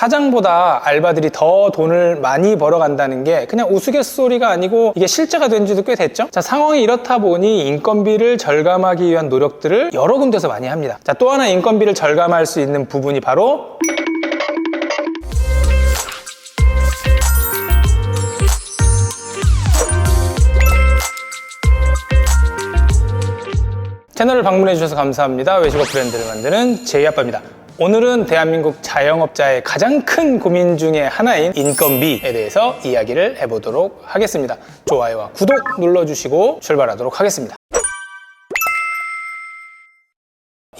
사장보다 알바들이 더 돈을 많이 벌어간다는 게 그냥 우스갯소리가 아니고 이게 실제가 된 지도 꽤 됐죠. 자, 상황이 이렇다 보니 인건비를 절감하기 위한 노력들을 여러 군데서 많이 합니다. 자, 또 하나 인건비를 절감할 수 있는 부분이 바로 채널을 방문해 주셔서 감사합니다. 외식업 브랜드를 만드는 제이아빠입니다. 오늘은 대한민국 자영업자의 가장 큰 고민 중에 하나인 인건비에 대해서 이야기를 해보도록 하겠습니다. 좋아요와 구독 눌러주시고 출발하도록 하겠습니다.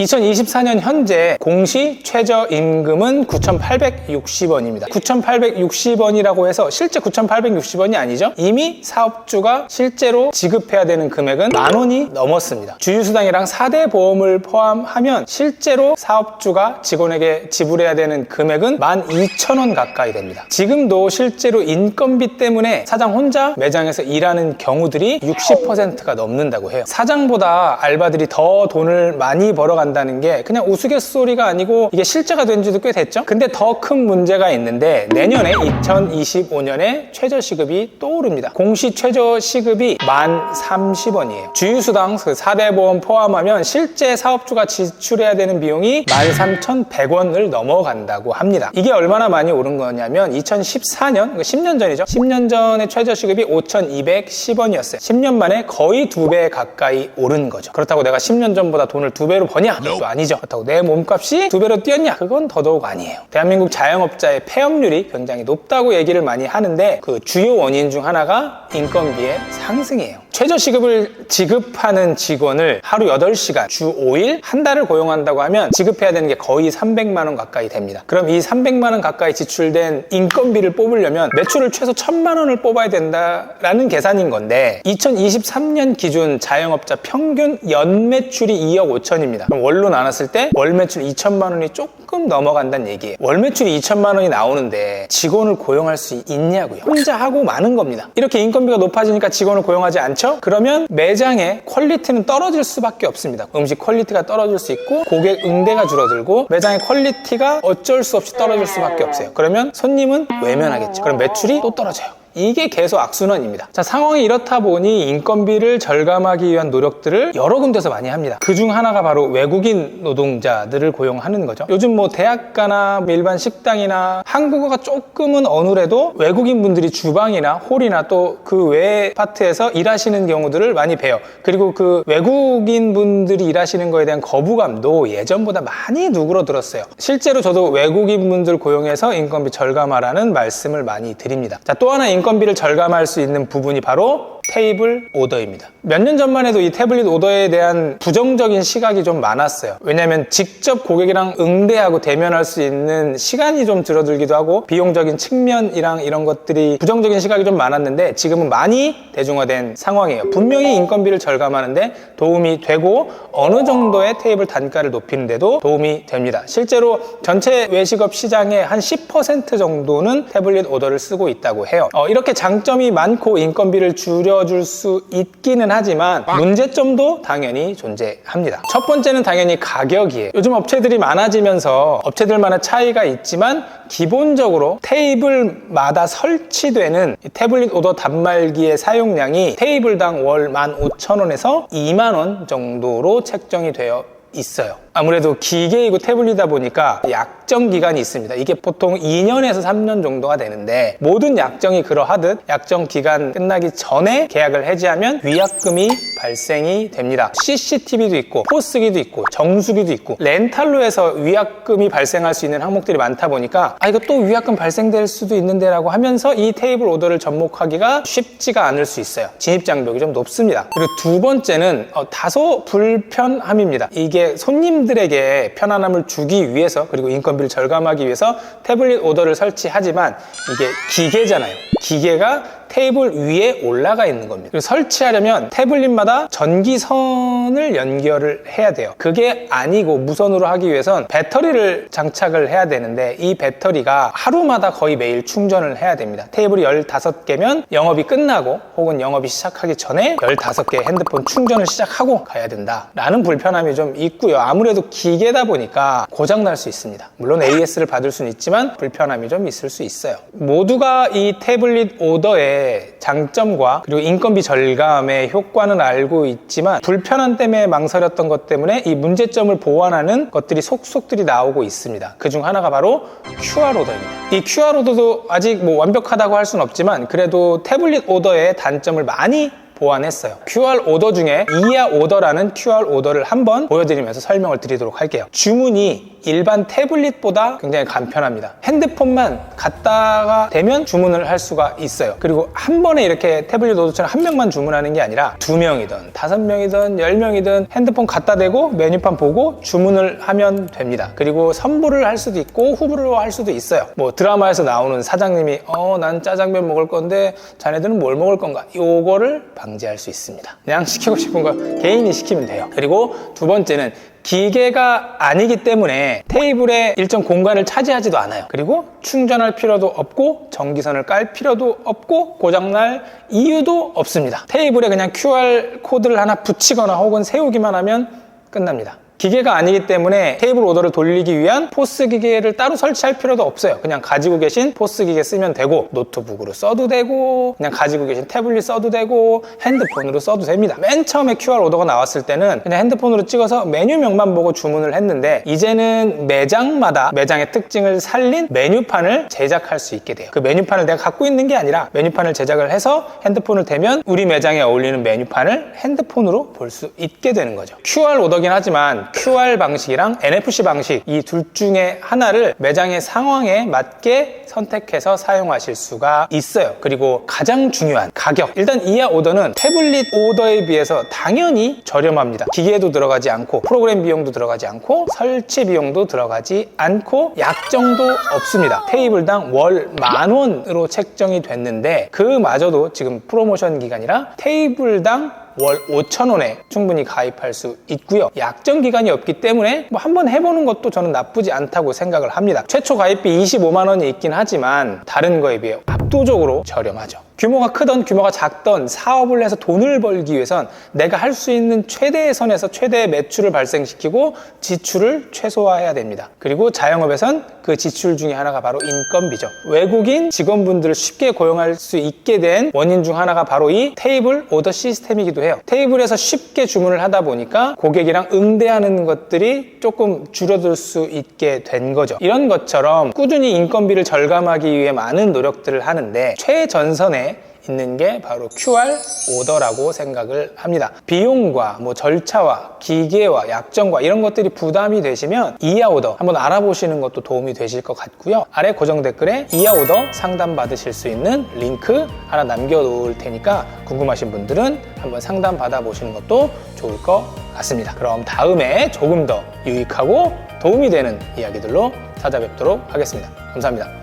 2024년 현재 공시 최저임금은 9,860원입니다. 9,860원이라고 해서 실제 9,860원이 아니죠. 이미 사업주가 실제로 지급해야 되는 금액은 만 원이 넘었습니다. 주유수당이랑 4대 보험을 포함하면 실제로 사업주가 직원에게 지불해야 되는 금액은 12,000원 가까이 됩니다. 지금도 실제로 인건비 때문에 사장 혼자 매장에서 일하는 경우들이 60%가 넘는다고 해요. 사장보다 알바들이 더 돈을 많이 벌어 간다는 게 그냥 우스갯소리가 아니고 이게 실제가 된 지도 꽤 됐죠. 근데 더 큰 문제가 있는데 내년에 2025년에 최저시급이 또 오릅니다. 공시 최저시급이 만 30원이에요. 주유수당 그 4대 보험 포함하면 실제 사업주가 지출해야 되는 비용이 13,100원을 넘어간다고 합니다. 이게 얼마나 많이 오른 거냐면 2014년, 10년 전이죠. 10년 전에 최저시급이 5,210원이었어요. 10년 만에 거의 두 배 가까이 오른 거죠. 그렇다고 내가 10년 전보다 돈을 두 배로 버냐? 그것도 아니죠. 그렇다고 내 몸값이 두 배로 뛰었냐? 그건 더더욱 아니에요. 대한민국 자영업자의 폐업률이 굉장히 높다고 얘기를 많이 하는데 그 주요 원인 중 하나가 인건비의 상승이에요. 최저시급을 지급하는 직원을 하루 8시간, 주 5일, 한 달을 고용한다고 하면 지급해야 되는 게 거의 300만 원 가까이 됩니다. 그럼 이 300만 원 가까이 지출된 인건비를 뽑으려면 매출을 최소 1000만 원을 뽑아야 된다라는 계산인 건데 2023년 기준 자영업자 평균 연 매출이 2억 5천입니다. 월로 나눴을 때 월 매출 2천만 원이 조금 넘어간다는 얘기예요. 월 매출이 2천만 원이 나오는데 직원을 고용할 수 있냐고요. 혼자 하고 마는 겁니다. 이렇게 인건비가 높아지니까 직원을 고용하지 않죠? 그러면 매장의 퀄리티는 떨어질 수밖에 없습니다. 음식 퀄리티가 떨어질 수 있고 고객 응대가 줄어들고 매장의 퀄리티가 어쩔 수 없이 떨어질 수밖에 없어요. 그러면 손님은 외면하겠죠. 그럼 매출이 또 떨어져요. 이게 계속 악순환입니다. 자, 상황이 이렇다 보니 인건비를 절감하기 위한 노력들을 여러 군데서 많이 합니다. 그 중 하나가 바로 외국인 노동자들을 고용하는 거죠. 요즘 뭐 대학가나 뭐 일반 식당이나 한국어가 조금은 어눌해도 외국인 분들이 주방이나 홀이나 또 그 외 파트에서 일하시는 경우들을 많이 봬요. 그리고 그 외국인 분들이 일하시는 거에 대한 거부감도 예전보다 많이 누그러들었어요. 실제로 저도 외국인 분들 고용해서 인건비 절감하라는 말씀을 많이 드립니다. 자, 또 하나 인 건비를 절감할 수 있는 부분이 바로 테이블 오더입니다. 몇 년 전만 해도 이 태블릿 오더에 대한 부정적인 시각이 좀 많았어요. 왜냐하면 직접 고객이랑 응대하고 대면할 수 있는 시간이 좀 줄어들기도 하고 비용적인 측면이랑 이런 것들이 부정적인 시각이 좀 많았는데 지금은 많이 대중화된 상황이에요. 분명히 인건비를 절감하는데 도움이 되고 어느 정도의 테이블 단가를 높이는데도 도움이 됩니다. 실제로 전체 외식업 시장의 한 10% 정도는 태블릿 오더를 쓰고 있다고 해요. 어, 이렇게 장점이 많고 인건비를 줄여 줄 수 있기는 하지만 문제점도 당연히 존재합니다. 첫 번째는 당연히 가격이에요. 요즘 업체들이 많아지면서 업체들만의 차이가 있지만 기본적으로 테이블마다 설치되는 이 태블릿 오더 단말기의 사용량이 테이블당 월 15,000원에서 2만원 정도로 책정이 되어 있어요. 아무래도 기계이고 태블릿이다 보니까 약정 기간이 있습니다. 이게 보통 2년에서 3년 정도가 되는데 모든 약정이 그러하듯 약정 기간 끝나기 전에 계약을 해지하면 위약금이 발생이 됩니다. CCTV도 있고 포스기도 있고 정수기도 있고 렌탈로 해서 위약금이 발생할 수 있는 항목들이 많다 보니까 아 이거 또 위약금 발생될 수도 있는데라고 하면서 이 테이블 오더를 접목하기가 쉽지가 않을 수 있어요. 진입 장벽이 좀 높습니다. 그리고 두 번째는 어, 다소 불편함입니다. 이게 손님 손님들에게 편안함을 주기 위해서 그리고 인건비를 절감하기 위해서 태블릿 오더를 설치하지만 이게 기계잖아요. 기계가 테이블 위에 올라가 있는 겁니다. 그리고 설치하려면 태블릿마다 전기선을 연결을 해야 돼요. 그게 아니고 무선으로 하기 위해선 배터리를 장착을 해야 되는데 이 배터리가 하루마다 거의 매일 충전을 해야 됩니다. 테이블이 15개면 영업이 끝나고 혹은 영업이 시작하기 전에 15개 핸드폰 충전을 시작하고 가야 된다. 라는 불편함이 좀 있고요. 아무래도 기계다 보니까 고장날 수 있습니다. 물론 AS를 받을 수는 있지만 불편함이 좀 있을 수 있어요. 모두가 이 태블릿 오더 의 장점과 그리고 인건비 절감의 효과는 알고 있지만 불편함 때문에 망설였던 것 때문에 이 문제점을 보완하는 것들이 속속들이 나오고 있습니다. 그 중 하나가 바로 QR 오더입니다. 이 QR 오더도 아직 뭐 완벽하다고 할 수는 없지만 그래도 태블릿 오더의 단점을 많이 보완했어요. QR 오더 중에 이하 오더라는 QR 오더를 한번 보여드리면서 설명을 드리도록 할게요. 주문이 일반 태블릿보다 굉장히 간편합니다. 핸드폰만 갖다가 대면 주문을 할 수가 있어요. 그리고 한 번에 이렇게 태블릿 오더처럼 한 명만 주문하는 게 아니라 두 명이든 다섯 명이든 열 명이든 핸드폰 갖다 대고 메뉴판 보고 주문을 하면 됩니다. 그리고 선불을 할 수도 있고 후불을 할 수도 있어요. 뭐 드라마에서 나오는 사장님이 어 난 짜장면 먹을 건데 자네들은 뭘 먹을 건가? 요거를 방지할 수 있습니다. 그냥 시키고 싶은 거 개인이 시키면 돼요. 그리고 두 번째는 기계가 아니기 때문에 테이블에 일정 공간을 차지하지도 않아요. 그리고 충전할 필요도 없고 전기선을 깔 필요도 없고 고장날 이유도 없습니다. 테이블에 그냥 QR 코드를 하나 붙이거나 혹은 세우기만 하면 끝납니다. 기계가 아니기 때문에 테이블 오더를 돌리기 위한 포스 기계를 따로 설치할 필요도 없어요. 그냥 가지고 계신 포스 기계 쓰면 되고 노트북으로 써도 되고 그냥 가지고 계신 태블릿 써도 되고 핸드폰으로 써도 됩니다. 맨 처음에 QR 오더가 나왔을 때는 그냥 핸드폰으로 찍어서 메뉴명만 보고 주문을 했는데 이제는 매장마다 매장의 특징을 살린 메뉴판을 제작할 수 있게 돼요. 그 메뉴판을 내가 갖고 있는 게 아니라 메뉴판을 제작을 해서 핸드폰을 대면 우리 매장에 어울리는 메뉴판을 핸드폰으로 볼 수 있게 되는 거죠. QR 오더긴 하지만 QR 방식이랑 NFC 방식 이 둘 중에 하나를 매장의 상황에 맞게 선택해서 사용하실 수가 있어요. 그리고 가장 중요한 가격. 일단 이하 오더는 태블릿 오더에 비해서 당연히 저렴합니다. 기계도 들어가지 않고 프로그램 비용도 들어가지 않고 설치 비용도 들어가지 않고 약정도 없습니다. 테이블당 월 만 원으로 책정이 됐는데 그마저도 지금 프로모션 기간이라 테이블당 월 5,000원에 충분히 가입할 수 있고요. 약정 기간이 없기 때문에 뭐 한번 해보는 것도 저는 나쁘지 않다고 생각을 합니다. 최초 가입비 25만 원이 있긴 하지만 다른 거에 비해 압도적으로 저렴하죠. 규모가 크던 규모가 작던 사업을 해서 돈을 벌기 위해선 내가 할 수 있는 최대의 선에서 최대의 매출을 발생시키고 지출을 최소화해야 됩니다. 그리고 자영업에선 그 지출 중에 하나가 바로 인건비죠. 외국인 직원분들을 쉽게 고용할 수 있게 된 원인 중 하나가 바로 이 테이블 오더 시스템이기도 해요. 테이블에서 쉽게 주문을 하다 보니까 고객이랑 응대하는 것들이 조금 줄어들 수 있게 된 거죠. 이런 것처럼 꾸준히 인건비를 절감하기 위해 많은 노력들을 하는데 최전선에 있는 게 바로 QR 오더라고 생각을 합니다. 비용과 뭐 절차와 기계와 약정과 이런 것들이 부담이 되시면 이하 오더 한번 알아보시는 것도 도움이 되실 것 같고요. 아래 고정 댓글에 이하 오더 상담 받으실 수 있는 링크 하나 남겨 놓을 테니까 궁금하신 분들은 한번 상담 받아 보시는 것도 좋을 것 같습니다. 그럼 다음에 조금 더 유익하고 도움이 되는 이야기들로 찾아뵙도록 하겠습니다. 감사합니다.